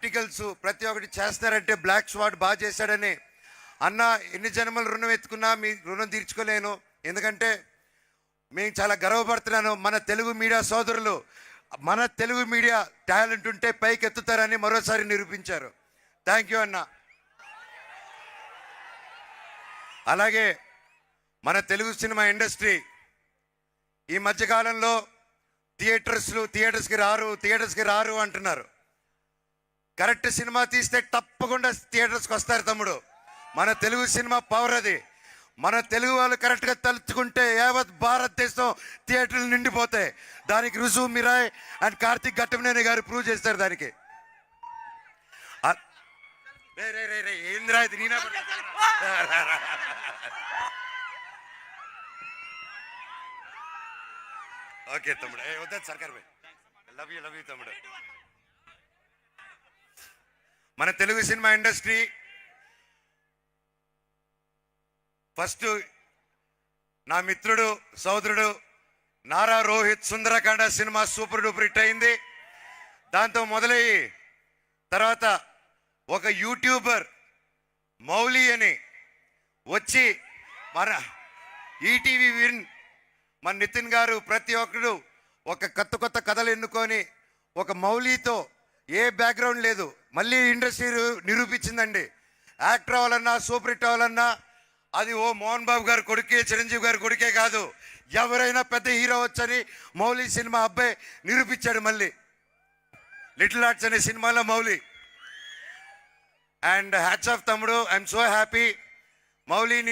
Articles ప్రతి ఒక్కటి చేస్తారంటే బ్లాక్ స్వాట్ బాగా చేశాడని. అన్న ఎన్ని జన్మలు రుణం ఎత్తుకున్నా మీ రుణం తీర్చుకోలేను. ఎందుకంటే మేము చాలా గర్వపడుతున్నాను. మన తెలుగు మీడియా సోదరులు మన తెలుగు మీడియా టాలెంట్ ఉంటే పైకి ఎత్తుతారని మరోసారి నిరూపించారు. థ్యాంక్ యూ అన్న. అలాగే మన తెలుగు సినిమా ఇండస్ట్రీ ఈ మధ్యకాలంలో థియేటర్స్లు థియేటర్స్కి రారు థియేటర్స్కి రారు అంటున్నారు. కరెక్ట్ సినిమా తీస్తే తప్పకుండా థియేటర్స్కి వస్తారు తమ్ముడు. మన తెలుగు సినిమా పవర్ అది. మన తెలుగు వాళ్ళు కరెక్ట్గా తలుచుకుంటే యావత్ భారతదేశం థియేటర్లు నిండిపోతాయి. దానికి రుజువు మిరాయ్ అండ్ కార్తిక్ ఘట్టమనేని గారు ప్రూవ్ చేస్తారు దానికి. ఇది? నేనా ఓకే తమ్ముడు. ఏ వద్దు సర్కార్ లవ్ యూ లవ్ యూ తమ్ముడు. మన తెలుగు సినిమా ఇండస్ట్రీ ఫస్ట్ నా మిత్రుడు సోదరుడు Nara Rohit Sundarakanda cinema super duper hit అయింది. దాంతో మొదలయ్యి తర్వాత ఒక యూట్యూబర్ మౌలి అని వచ్చి మన ఈటీవీ విన్ మన నితిన్ గారు ప్రతి ఒక్కరు ఒక కొత్త కొత్త కథలు ఎన్నుకొని ఒక మౌలితో ఏ బ్యాక్గ్రౌండ్ లేదు. మళ్ళీ ఇండస్ట్రీ నిరూపించిందండి. యాక్టర్ అవ్వాలన్నా సూపర్ హిట్ అవ్వాలన్నా అది ఓ మోహన్ బాబు గారు కొడుకే చిరంజీవి గారి కొడుకే కాదు. ఎవరైనా పెద్ద హీరో వచ్చని మౌలి సినిమా అబ్బాయి నిరూపించాడు మళ్ళీ. లిటిల్ ఆర్ట్స్ అనే సినిమాలో మౌలి అండ్ హ్యాట్స్ ఆఫ్ తమ్ముడు ఐఎమ్ సో హ్యాపీ మౌలిని